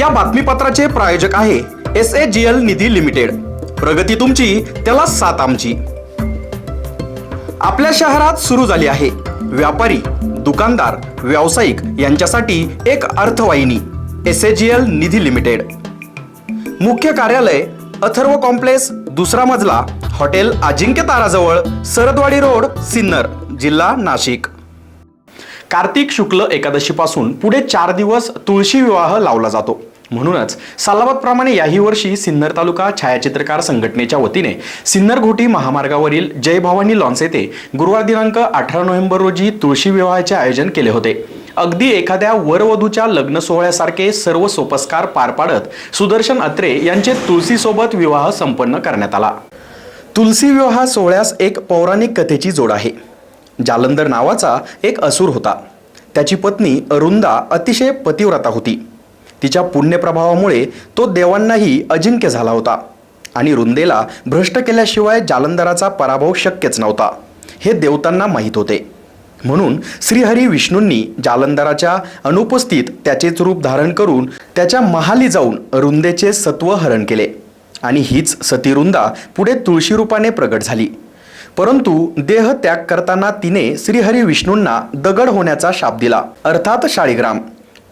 या बातमीपत्राचे प्रायोजक आहे S A G L Nidhi limited. प्रगती तुमची त्याला साथ आमची. आपल्या शहरात सुरू झाली आहे. व्यापारी दुकानदार व्यावसायिक यांच्यासाठी एक अर्थवाहिनी S A G L Nidhi limited. मुख्य कार्यालय अथर्व कॉम्प्लेक्स दुसरा मजला हॉटेल अजिंक्य ताराजवळ सरदवाडी रोड सिन्नर जिल्हा नाशिक. कार्तिक शुक्ल एकादशीपासून पुढे चार दिवस तुळशी विवाह लावला जातो. म्हणूनच सालाबादप्रमाणे याही वर्षी सिन्नर तालुका छायाचित्रकार संघटनेच्या वतीने सिन्नर घोटी महामार्गावरील जय भवानी लॉन्स येथे गुरुवार दिनांक अठरा नोव्हेंबर रोजी तुळशी विवाहाचे आयोजन केले होते. अगदी एखाद्या वरवधूच्या लग्न सोहळ्यासारखे सर्व सोपस्कार पार पाडत सुदर्शन अत्रे यांचे तुळसीसोबत विवाह संपन्न करण्यात आला. तुलसी विवाह सोहळ्यास एक पौराणिक कथेची जोड आहे. जालंधर नावाचा एक असुर होता. त्याची पत्नी अरुंदा अतिशय पतिव्रता होती. तिच्या पुण्यप्रभावामुळे तो देवांनाही अजिंक्य झाला होता. आणि रुंदेला भ्रष्ट केल्याशिवाय जालंधराचा पराभव शक्यच नव्हता. हे देवतांना माहीत होते. म्हणून श्रीहरी विष्णूंनी जालंधराच्या अनुपस्थित त्याचेच रूप धारण करून त्याच्या महाली जाऊन रुंदेचे सत्व हरण केले. आणि हीच सतीरुंदा पुढे तुळशी रूपाने प्रगट झाली. परंतु देह त्याग करताना तिने श्रीहरी विष्णूंना दगड होण्याचा शाप दिला. अर्थात शाळीग्राम.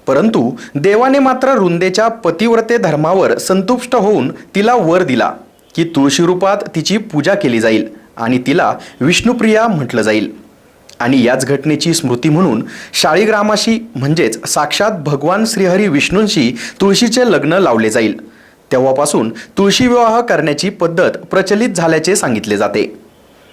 परंतु देवाने मात्र रुंदेच्या पतिव्रते धर्मावर संतुष्ट होऊन तिला वर दिला की तुळशी रूपात तिची पूजा केली जाईल आणि तिला विष्णुप्रिया म्हटलं जाईल. आणि याच घटनेची स्मृती म्हणून शाळीग्रामाशी म्हणजेच साक्षात भगवान श्रीहरी विष्णूंशी तुळशीचे लग्न लावले जाईल. तेव्हापासून तुळशी विवाह करण्याची पद्धत प्रचलित झाल्याचे सांगितले जाते.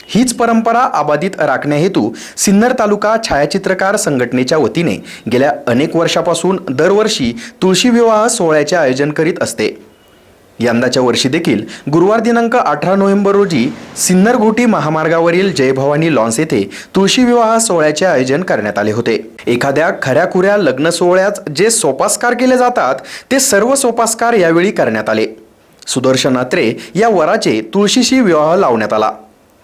हीच परंपरा अबाधित राखण्याहेतू सिन्नर तालुका छायाचित्रकार संघटनेच्या वतीने गेल्या अनेक वर्षापासून दरवर्षी तुळशी विवाह सोहळ्याचे आयोजन करीत असते. यंदाच्या वर्षी देखील गुरुवार दिनांक अठरा नोव्हेंबर रोजी सिन्नर घोटी महामार्गावरील जयभवानी लॉन्स येथे तुळशी विवाह सोहळ्याचे आयोजन करण्यात आले होते. एखाद्या खऱ्याखुऱ्या लग्न सोहळ्यात जे सोपास्कार केले जातात ते सर्व सोपास्कार यावेळी करण्यात आले. सुदर्शन अत्रे या वराचे तुळशीशी विवाह लावण्यात आला.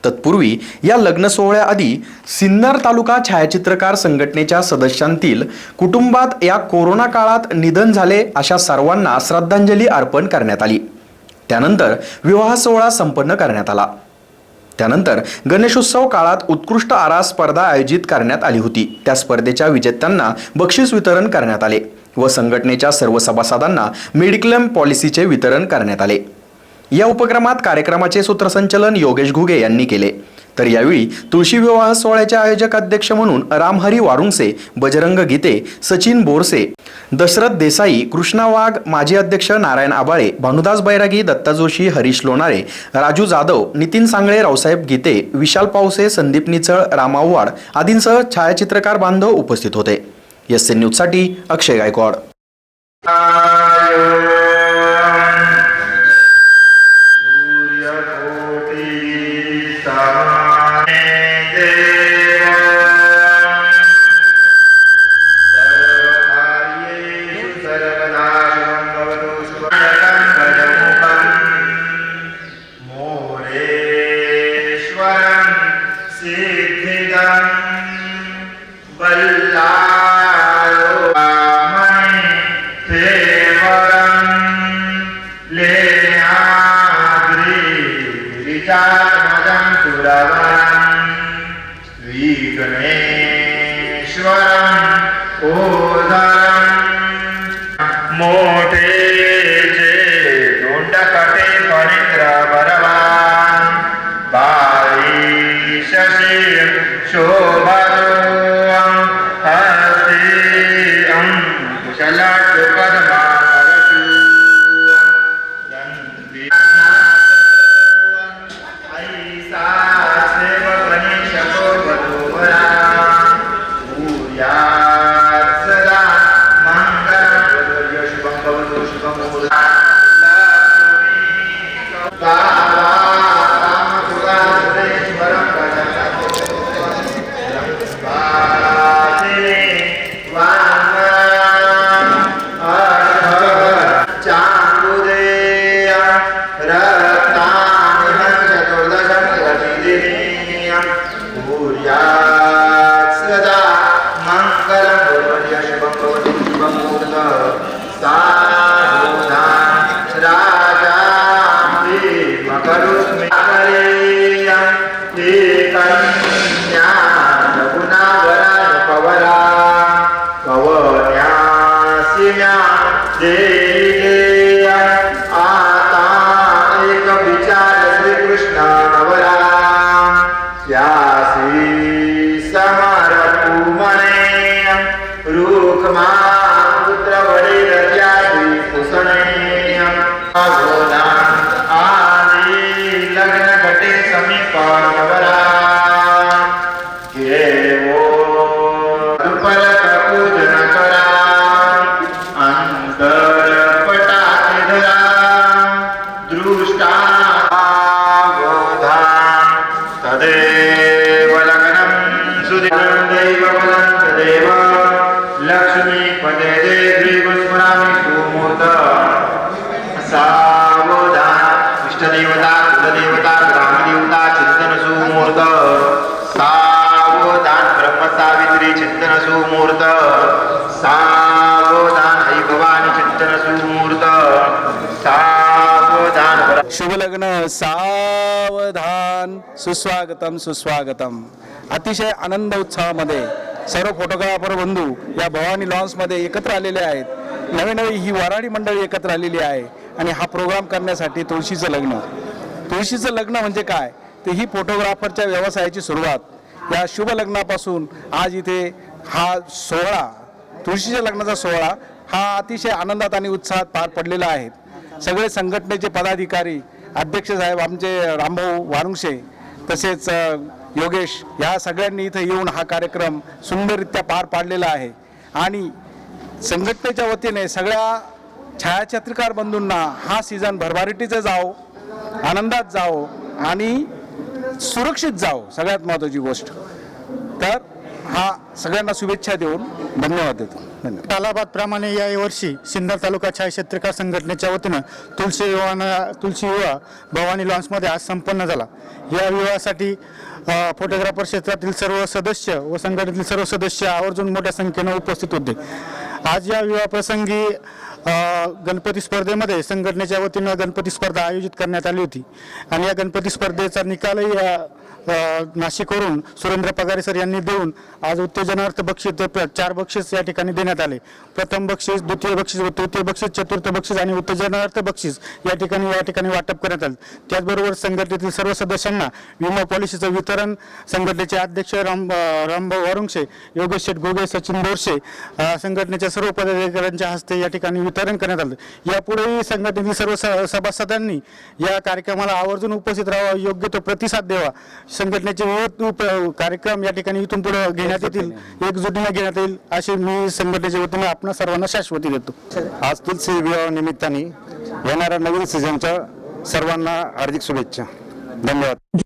तत्पूर्वी या लग्न सोहळ्याआधी सिन्नर तालुका छायाचित्रकार संघटनेच्या सदस्यांतील कुटुंबात या कोरोना काळात निधन झाले अशा सर्वांना श्रद्धांजली अर्पण करण्यात आली. त्यानंतर विवाह सोहळा संपन्न करण्यात आला. त्यानंतर गणेशोत्सव काळात उत्कृष्ट आरा स्पर्धा आयोजित करण्यात आली होती. त्या स्पर्धेच्या विजेत्यांना बक्षीस वितरण करण्यात आले व संघटनेच्या सर्व सभासदांना मेडिक्लेम पॉलिसीचे वितरण करण्यात आले. या उपक्रमात कार्यक्रमाचे सूत्रसंचलन योगेश घुगे यांनी केले. तर यावेळी तुळशी विवाह सोहळ्याचे आयोजक अध्यक्ष म्हणून रामहरी वारुंगसे बजरंग गीते सचिन बोरसे दशरथ देसाई कृष्णा वाघ माजी अध्यक्ष नारायण आबाळे भानुदास बैरागी दत्ता जोशी हरीश लोणारे राजू जाधव नितीन सांगळे रावसाहेब गीते विशाल पावसे संदीप निचळ रामावाड आदींसह छायाचित्रकार बांधव उपस्थित होते. एस एन न्यूजसाठी अक्षय गायकवाड. श्रीगणेश्वरम् ओधरं मोठे जे दोंडकटे बाई शशी सुमूर्त। सावधान आई भवानी चिंतन सुमूर्त। सावधान शुभ लग्न सावधान सुस्वागतम सुस्वागतम. अतिशय आनंद उत्सवामध्ये सर्व फोटोग्राफर बंधू या भवानी लॉन्समध्ये एकत्र आलेले आहेत. नवी नवी ही वराडी मंडळी एकत्र आलेली आहे आणि हा प्रोग्राम करण्यासाठी तुळशीचं लग्न. तुळशीचं लग्न म्हणजे काय? ते ही फोटोग्राफरच्या व्यवसायाची सुरुवात. या शुभ लग्नापासून आज इथे हा सोहळा तुळशीच्या लग्नाचा सोहळा हा अतिशय आनंदात आणि उत्साहात पार पडलेला आहे. सगळे संघटनेचे पदाधिकारी अध्यक्ष साहेब आमचे रामभाऊ वारुंगशे तसेच योगेश ह्या सगळ्यांनी इथं येऊन हा कार्यक्रम सुंदररित्या पार पाडलेला आहे. आणि संघटनेच्या वतीने सगळ्या छायाचित्रकार बंधूंना हा सीझन भरभराटीचं जाओ आनंदात जाओ आणि सुरक्षित जाओ सगळ्यात महत्त्वाची गोष्ट. तर हा सगळ्यांना शुभेच्छा देऊन धन्यवाद देतो. तालाबादप्रमाणे तालाबाद प्रमाणे या वर्षी सिन्नर तालुका छायाचित्रकार संघटनेच्या वतीनं तुळशी विवाह तुळशी विवाह भवानी लॉन्समध्ये आज संपन्न झाला. या विवाहासाठी फोटोग्राफर क्षेत्रातील सर्व सदस्य व संघटनेतील सर्व सदस्य आवर्जून मोठ्या संख्येनं उपस्थित होते. आज या विवाहप्रसंगी गणपती स्पर्धेमध्ये संघटनेच्या वतीनं गणपती स्पर्धा आयोजित करण्यात आली होती. आणि या गणपती स्पर्धेचा निकालही नाशिकवरून सुरेंद्र पगारे सर यांनी देऊन आज उत्तेजनार्थ बक्षीस चार बक्षीस या ठिकाणी देण्यात आले. प्रथम बक्षीस द्वितीय बक्षीस व तृतीय बक्षीस चतुर्थ बक्षीस आणि उत्तेजनार्थ बक्षीस या ठिकाणी या ठिकाणी वाटप करण्यात आले. त्याचबरोबर संघटनेतील सर्व सदस्यांना विमा पॉलिसीचं वितरण संघटनेचे अध्यक्ष राम रामभाऊ वारुंगशे योगेश शेठ गोगे सचिन बोरशे संघटनेच्या सर्व पदाधिकाऱ्यांच्या हस्ते या ठिकाणी वितरण करण्यात आलं. यापुढेही संघटनेतील सर्व स- सभासदांनी या कार्यक्रमाला आवर्जून उपस्थित राहावा योग्य तो प्रतिसाद द्यावा संघटनेचे विविध उप कार्यक्रम या ठिकाणी इथून पुढे घेण्यात येतील एकजुटीने घेण्यात येईल अशी मी संघटनेच्या वतीने आपण सर्वांना शाश्वती देतो. आज तुलसी विवाह निमित्ताने येणाऱ्या नवीन सीझनच्या सर्वांना हार्दिक शुभेच्छा. धन्यवाद.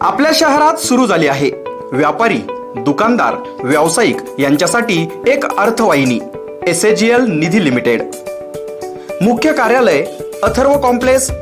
आपल्या शहरात सुरू झाली आहे. व्यापारी दुकानदार व्यावसायिक यांच्यासाठी एक अर्थवाहिनी एस निधी लिमिटेड. मुख्य कार्यालय अथर्व कॉम्प्लेक्स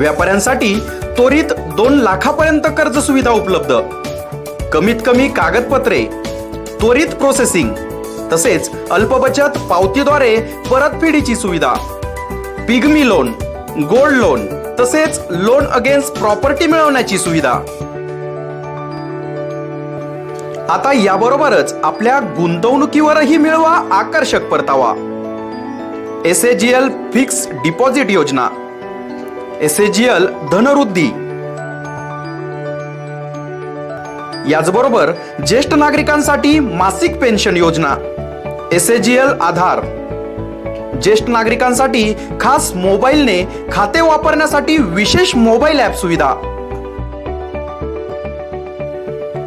व्यापाऱ्यांसाठी त्वरित दोन लाखापर्यंत कर्ज सुविधा उपलब्ध. कमीत कमी कागदपत्रे त्वरित प्रोसेसिंग तसेच अल्पबचत पावतीद्वारे परतफेडीची सुविधा. पिगमी लोन गोल्ड लोन तसेच लोन अगेन्स्ट प्रॉपर्टी मिळवण्याची सुविधा. आता याबरोबरच आपल्या गुंतवणुकीवरही मिळवा आकर्षक परतावा. S A G L fix deposit योजना. एसएजीएल धनवृद्धी याचबरोबर ज्येष्ठ नागरिकांसाठी मासिक पेन्शन योजना एसएजीएल आधार. ज्येष्ठ नागरिकांसाठी खास मोबाईलने खाते वापरण्यासाठी विशेष मोबाईल ॲप सुविधा.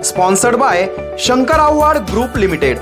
Sponsored by Shankar Awhad group limited.